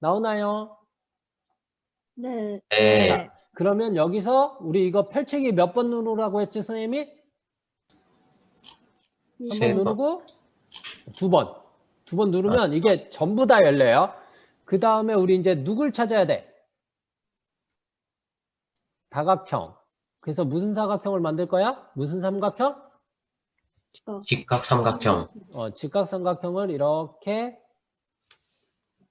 나오나요? 네. 네. 자, 그러면 여기서 우리 이거 펼치기 몇 번 누르라고 했지, 선생님이? 한번세 번. 누르고 두 번. 두 번 누르면 이게 전부 다 열려요. 그 다음에 우리 이제 누굴 찾아야 돼? 다각형. 그래서 무슨 사각형을 만들 거야? 무슨 삼각형? 저 직각 삼각형. 어, 직각 삼각형을 이렇게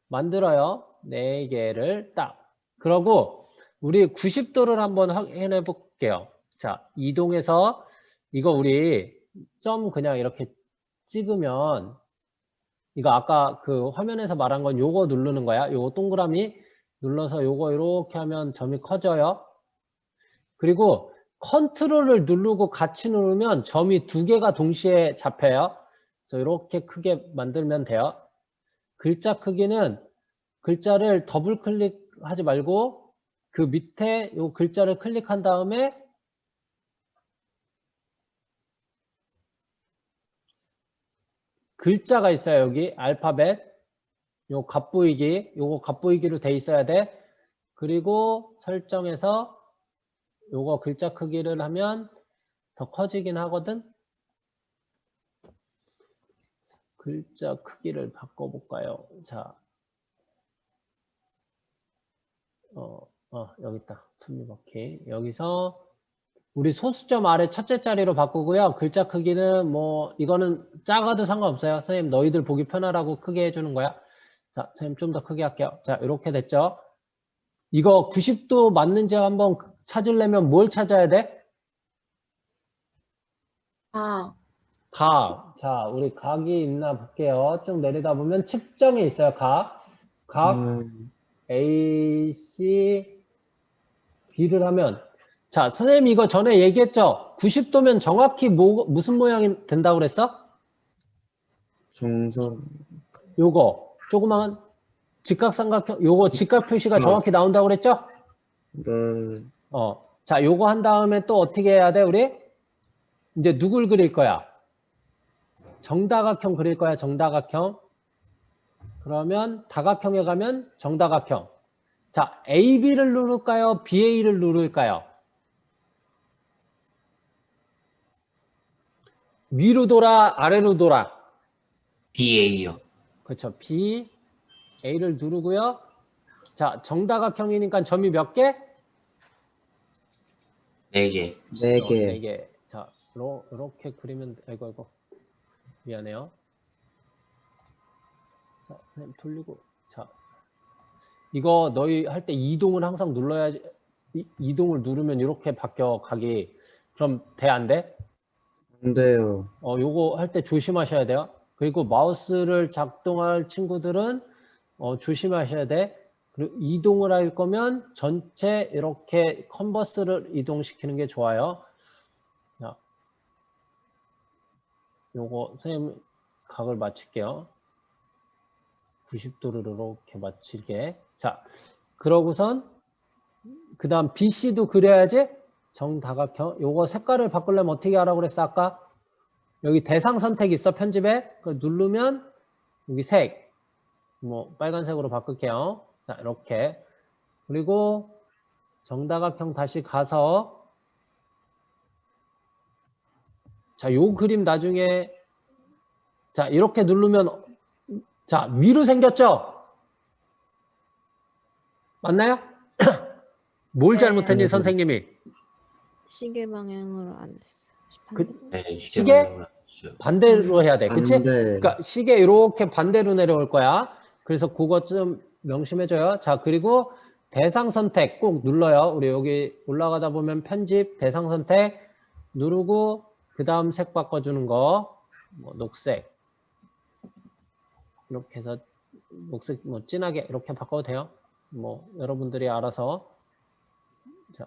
만들어요. 네 개를 딱. 그러고 우리 90도를 한번 확인해 볼게요. 자, 이동해서 이거 우리 점 그냥 이렇게 찍으면 이거 아까 그 화면에서 말한 건 요거 누르는 거야. 요거 동그라미 눌러서 요거 이렇게 하면 점이 커져요. 그리고 컨트롤을 누르고 같이 누르면 점이 두 개가 동시에 잡혀요. 그래서 이렇게 크게 만들면 돼요. 글자 크기는 글자를 더블 클릭하지 말고 그 밑에 요 글자를 클릭한 다음에 글자가 있어요. 여기 알파벳. 요 갓보이기. 요거 갓보이기로 돼 있어야 돼. 그리고 설정해서 요거 글자 크기를 하면 더 커지긴 하거든. 글자 크기를 바꿔볼까요? 자, 어, 어, 여기 있다. 톱니바퀴. 여기서 우리 소수점 아래 첫째 자리로 바꾸고요. 글자 크기는 뭐 이거는 작아도 상관없어요. 선생님 너희들 보기 편하라고 크게 해주는 거야. 자, 선생님 좀 더 크게 할게요. 자, 이렇게 됐죠? 이거 90도 맞는지 한번 찾으려면 뭘 찾아야 돼? 아, 각. 자, 우리 각이 있나 볼게요. 쭉 내리다 보면 측정이 있어요. 각. 각 음, A, C, B를 하면 자, 선생님 이거 전에 얘기했죠? 90도면 정확히 뭐, 무슨 모양이 된다고 그랬어? 정선 요거 조그만 직각삼각형 요거 직각 표시가 어. 정확히 나온다고 그랬죠? 네 어. 자, 요거 한 다음에 또 어떻게 해야 돼, 우리? 이제 누굴 그릴 거야? 정다각형 그릴 거야, 정다각형. 그러면 다각형에 가면 정다각형. 자, AB를 누를까요? BA를 누를까요? 위로 돌아, 아래로 돌아. BA요. 그렇죠. B, A를 누르고요. 자, 정다각형이니까 점이 몇 개? 네 개. 네 어, 개. 네 개. 자, 요, 이렇게 그리면 아이고 아이고 미안해요. 자, 선생님 돌리고 자, 이거 너희 할 때 이동을 항상 눌러야지. 이, 이동을 누르면 이렇게 바뀌어 각이. 그럼 돼 안 돼? 안 돼요. 어, 요거 할 때 조심하셔야 돼요. 그리고 마우스를 작동할 친구들은 어, 조심하셔야 돼. 그리고 이동을 할 거면 전체 이렇게 컨버스를 이동시키는 게 좋아요. 자, 요거 선생님 각을 맞출게요. 90도를 이렇게 맞추게. 자, 그러고선 그 다음 BC도 그려야지. 정다각형. 요거 색깔을 바꾸려면 어떻게 하라고 그랬어 아까? 여기 대상 선택 있어 편집에 그 누르면 여기 색 뭐 빨간색으로 바꿀게요 자 이렇게 그리고 정다각형 다시 가서 자 요 그림 나중에 자 이렇게 누르면 자 위로 생겼죠 맞나요? 뭘 네. 잘못했니 네. 선생님이 시계 방향으로 안 됐어. 그- 네, 시계? 시계? 반대로 해야 돼 그치? 안 돼. 그러니까 시계 이렇게 반대로 내려올 거야. 그래서 그것 좀 명심해줘요. 자, 그리고 대상 선택 꼭 눌러요. 우리 여기 올라가다 보면 편집, 대상 선택 누르고 그 다음 색 바꿔주는 거, 뭐 녹색. 이렇게 해서 녹색 뭐 진하게 이렇게 바꿔도 돼요. 뭐 여러분들이 알아서. 자,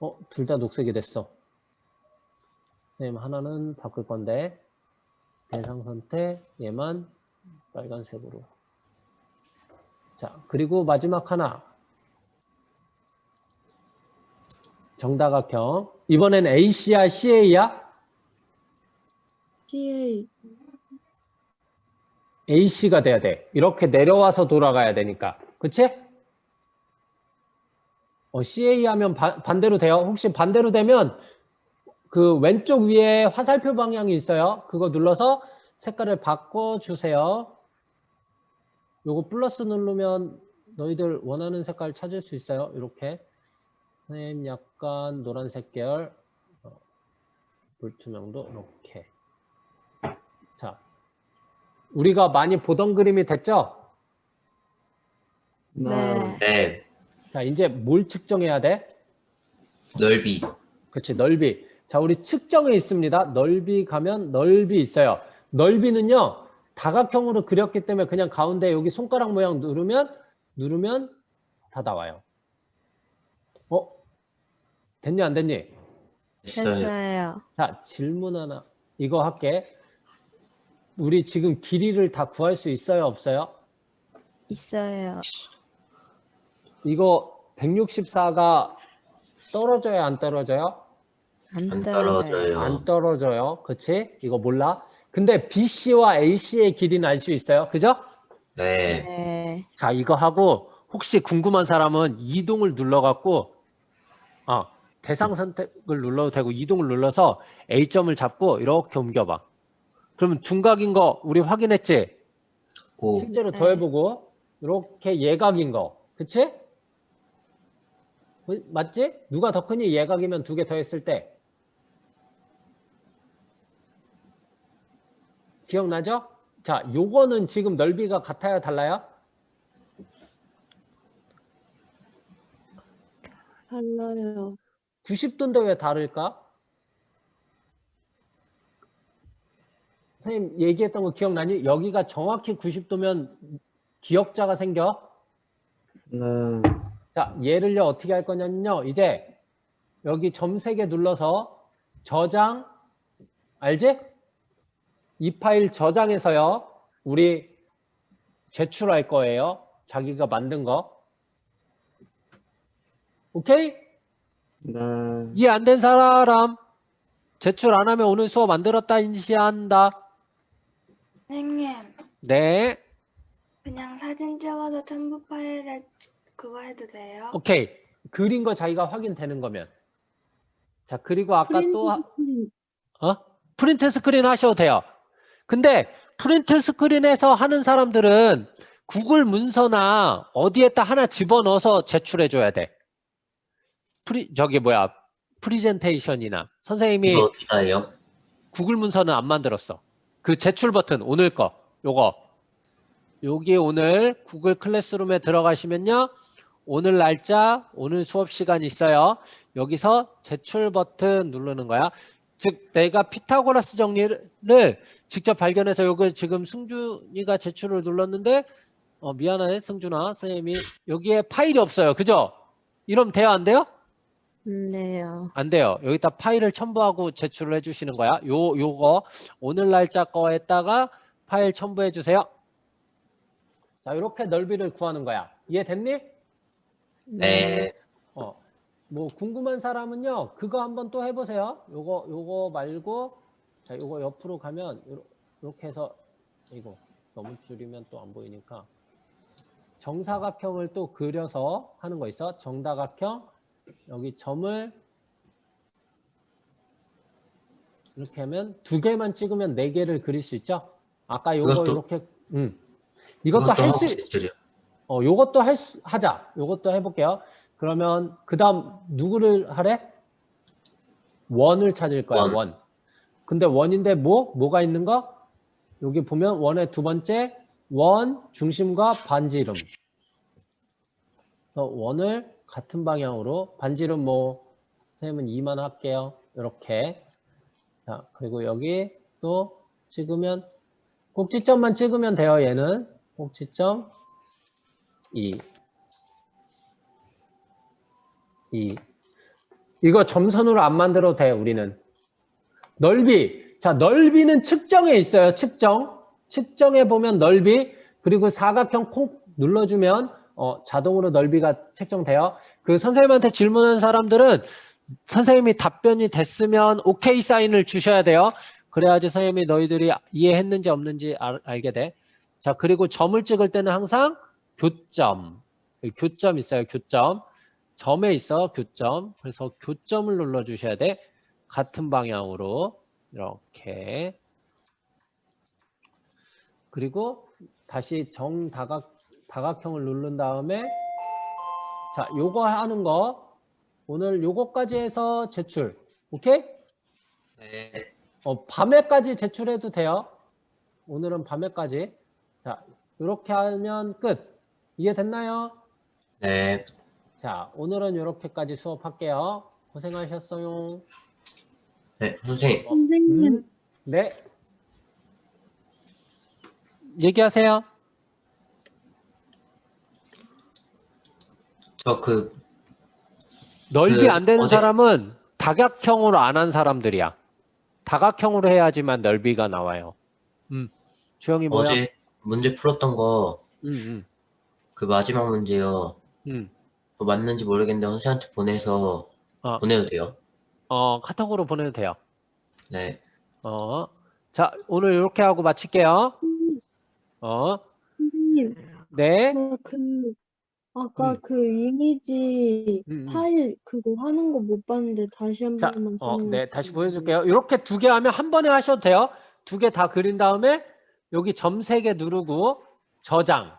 어, 둘 다 녹색이 됐어. 선생님 하나는 바꿀 건데 대상 선택 얘만 빨간색으로. 자 그리고 마지막 하나. 정다각형 이번엔 AC야 CA야 CA, AC가 돼야 돼 이렇게 내려와서 돌아가야 되니까 그치? 어, CA 하면 바- 반대로 돼요. 혹시 반대로 되면 그 왼쪽 위에 화살표 방향이 있어요. 그거 눌러서 색깔을 바꿔주세요. 요거 플러스 누르면 너희들 원하는 색깔 찾을 수 있어요. 이렇게. 선생님 약간 노란색 계열, 어, 불투명도 이렇게. 자, 우리가 많이 보던 그림이 됐죠? 네. 네. 자, 이제 뭘 측정해야 돼? 넓이. 그렇지, 넓이. 자, 우리 측정에 있습니다. 넓이 가면 넓이 있어요. 넓이는요, 다각형으로 그렸기 때문에 그냥 가운데 여기 손가락 모양 누르면, 누르면 다 나와요. 어? 됐니, 안 됐니? 됐어요. 자, 질문 하나. 이거 할게. 우리 지금 길이를 다 구할 수 있어요, 없어요? 있어요. 이거 164가 떨어져요, 안 떨어져요? 안안 떨어져요. 안 떨어져요. 그치? 이거 몰라? 근데 BC와 AC의 길이는 알 수 있어요. 그죠? 네. 네. 자, 이거 하고 혹시 궁금한 사람은 이동을 눌러갖고 아, 대상 선택을 눌러도 되고 이동을 눌러서 A점을 잡고 이렇게 옮겨봐. 그러면 둔각인 거 우리 확인했지? 오. 실제로 네. 더해보고 이렇게 예각인 거. 그치? 그- 맞지? 누가 더 크니? 예각이면 두 개 더했을 때. 기억나죠? 자, 요거는 지금 넓이가 같아요? 달라요? 달라요. 90도인데 왜 다를까? 선생님 얘기했던 거 기억나니? 여기가 정확히 90도면 기억자가 생겨. 네. 자, 얘를요 어떻게 할 거냐면요. 이제 여기 점 세 개 눌러서 저장 알지? 이 파일 저장해서요. 우리 제출할 거예요. 자기가 만든 거. 오케이? 네. 이해 안 된 사람 제출 안 하면 오늘 수업 안 들었다 인지한다. 선생님, 네. 그냥 사진 찍어서 첨부 파일에 그거 해도 돼요? 오케이. 그린 거 자기가 확인되는 거면. 자, 그리고 아까 또 하- 프린트 어? 프린트 스크린 하셔도 돼요. 근데 프린트 스크린에서 하는 사람들은 구글 문서나 어디에다 하나 집어넣어서 제출해 줘야 돼. 프리 저기 뭐야? 프리젠테이션이나 선생님이 이거 어디다 해요? 구글 문서는 안 만들었어. 그 제출 버튼 오늘 거 요거 여기 오늘 구글 클래스룸에 들어가시면요. 오늘 날짜, 오늘 수업 시간 있어요. 여기서 제출 버튼 누르는 거야. 즉 내가 피타고라스 정리를 직접 발견해서 여기 지금 승준이가 제출을 눌렀는데 어, 미안해 승준아 선생님이 여기에 파일이 없어요. 그죠? 이러면 돼요 안 돼요? 음, 네요. 안 돼요. 여기다 파일을 첨부하고 제출을 해주시는 거야. 요, 요거 오늘 날짜 거에다가 파일 첨부해 주세요. 자, 이렇게 넓이를 구하는 거야. 이해됐니? 네. 어, 뭐 궁금한 사람은요, 그거 한번 또 해보세요. 요거, 요거 말고, 자, 요거 옆으로 가면 요렇게 해서 이거 너무 줄이면 또 안 보이니까 정사각형을 또 그려서 하는 거 있어. 정다각형 여기 점을 이렇게 하면 두 개만 찍으면 네 개를 그릴 수 있죠. 아까 요거 이렇게, 음, 이것도 할 수. 어, 요것도 할 수, 하자. 요것도 해 볼게요. 그러면 그 다음 누구를 하래? 원을 찾을 거야, 원. 원. 근데 원인데 뭐? 뭐가 있는 거? 여기 보면 원의 두 번째 원, 중심과 반지름. 그래서 원을 같은 방향으로 반지름 뭐 선생님은 2만 할게요. 이렇게. 자, 그리고 여기 또 찍으면 꼭지점만 찍으면 돼요, 얘는. 꼭지점 2. 2. 이거 점선으로 안 만들어도 돼, 우리는. 넓이. 자, 넓이는 측정에 있어요, 측정. 측정해 보면 넓이, 그리고 사각형 콕 눌러주면 어, 자동으로 넓이가 책정돼요. 그 선생님한테 질문한 사람들은 선생님이 답변이 됐으면 오케이 사인을 주셔야 돼요. 그래야지 선생님이 너희들이 이해했는지 없는지 알, 알게 돼. 자, 그리고 점을 찍을 때는 항상 교점. 교점 있어요. 교점. 점에 있어. 교점. 그래서 교점을 눌러 주셔야 돼. 같은 방향으로 이렇게. 그리고 다시 정다각 다각형을 누른 다음에 자, 요거 하는 거 오늘 요거까지 해서 제출. 오케이? 네. 어, 밤에까지 제출해도 돼요. 오늘은 밤에까지. 자, 이렇게 하면 끝. 이해됐나요? 네. 자, 오늘은 이렇게까지 수업할게요. 고생하셨어요. 네, 선생님. 선생님, 음, 네. 얘기하세요. 저 그, 넓이 그 안 되는 어제- 사람은 다각형으로 안 한 사람들이야. 다각형으로 해야지만 넓이가 나와요. 음. 주영이 뭐야? 어제 문제 풀었던 거, 음, 그 마지막 문제요. 음, 음. 뭐 맞는지 모르겠는데 선생님한테 보내서 어. 보내도 돼요? 어, 카톡으로 보내도 돼요. 네. 어. 자, 오늘 이렇게 하고 마칠게요. 어. 선생님, 네. 저 그, 아까 음. 그 이미지 음, 음. 파일 그거 하는 거 못 봤는데 다시 한 자, 번만 어, 설명해 네, 다시 주세요. 보여줄게요. 이렇게 두 개 하면 한 번에 하셔도 돼요. 두 개 다 그린 다음에 여기 점 세 개 누르고 저장.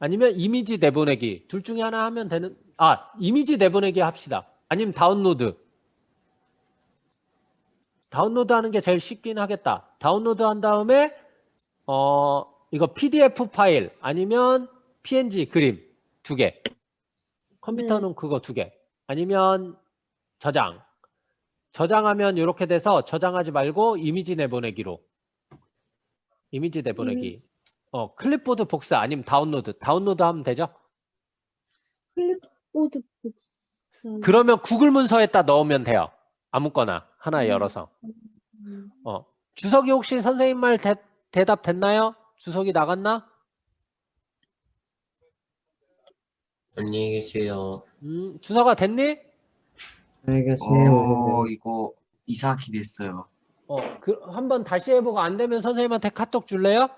아니면 이미지 내보내기. 둘 중에 하나 하면 되는, 아, 이미지 내보내기 합시다. 아니면 다운로드. 다운로드 하는 게 제일 쉽긴 하겠다. 다운로드 한 다음에, 어, 이거 PDF 파일 아니면 PNG 그림 두 개. 컴퓨터는 그거 두 개. 아니면 저장. 저장하면 이렇게 돼서 저장하지 말고 이미지 내보내기로. 이미지 내보내기. 어, 클립보드 복사 아니면 다운로드. 다운로드 하면 되죠? 클립보드 복사. 그러면 구글 문서에다 넣으면 돼요. 아무거나 하나 음. 열어서. 음, 어. 주석이 혹시 선생님 말 대, 대답 됐나요? 주석이 나갔나? 안녕히 계세요. 음, 주석아 됐니? 안녕히 계세요. 어, 이거 이상하게 됐어요. 어, 그 한번 다시 해보고 안 되면 선생님한테 카톡 줄래요?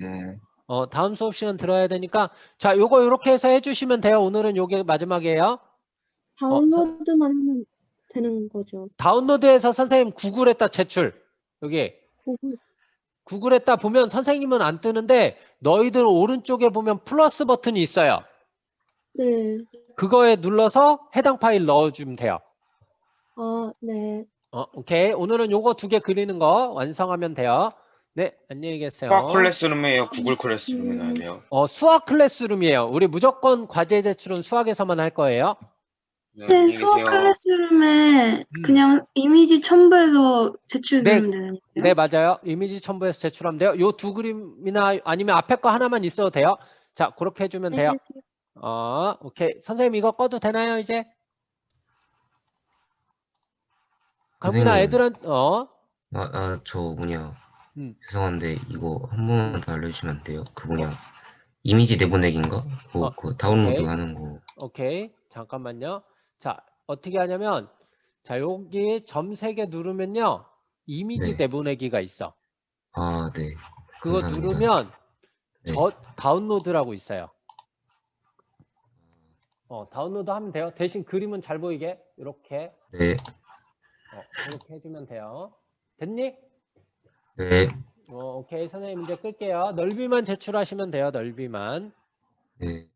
네. 어, 다음 수업 시간 들어야 되니까 자, 요거 이렇게 해서 해주시면 돼요. 오늘은 요게 마지막이에요. 다운로드만 하면 되는 거죠. 다운로드해서 선생님 구글에다 제출. 여기 구글. 구글에다 보면 선생님은 안 뜨는데 너희들 오른쪽에 보면 플러스 버튼이 있어요. 네. 그거에 눌러서 해당 파일 넣어주면 돼요. 아, 네. 어, 오케이. 오늘은 요거 두 개 그리는 거 완성하면 돼요. 네, 안녕히 계세요. 수학 클래스룸이에요? 구글 클래스룸에 놔야 돼요? 어, 수학 클래스룸이에요. 우리 무조건 과제 제출은 수학에서만 할 거예요. 네, 네, 안녕히 계세요. 클래스룸에 음. 그냥 이미지 첨부해서 제출되면 되는 거예요? 네, 맞아요. 이미지 첨부해서 제출하면 돼요. 요 두 그림이나 아니면 앞에 거 하나만 있어도 돼요. 자, 그렇게 해주면 돼요. 어, 오케이. 선생님 이거 꺼도 되나요, 이제? 강민아, 선생님. 애들은, 어, 아, 아, 저 뭐냐. 음. 죄송한데 이거 한 번만 더 알려주시면 안 돼요? 그 뭐냐. 이미지 내보내기인가? 그, 어, 그 다운로드 오케이. 하는 거. 오케이. 잠깐만요. 자, 어떻게 하냐면, 자, 여기 점 세 개 누르면요. 이미지 네. 내보내기가 있어. 아, 네. 그거 감사합니다. 누르면, 네. 저, 다운로드라고 있어요. 어, 다운로드 하면 돼요. 대신 그림은 잘 보이게. 이렇게. 네. 어, 이렇게 해주면 돼요. 됐니? 네. 어, 오케이. 선생님 이제 끌게요. 넓이만 제출하시면 돼요. 넓이만. 네.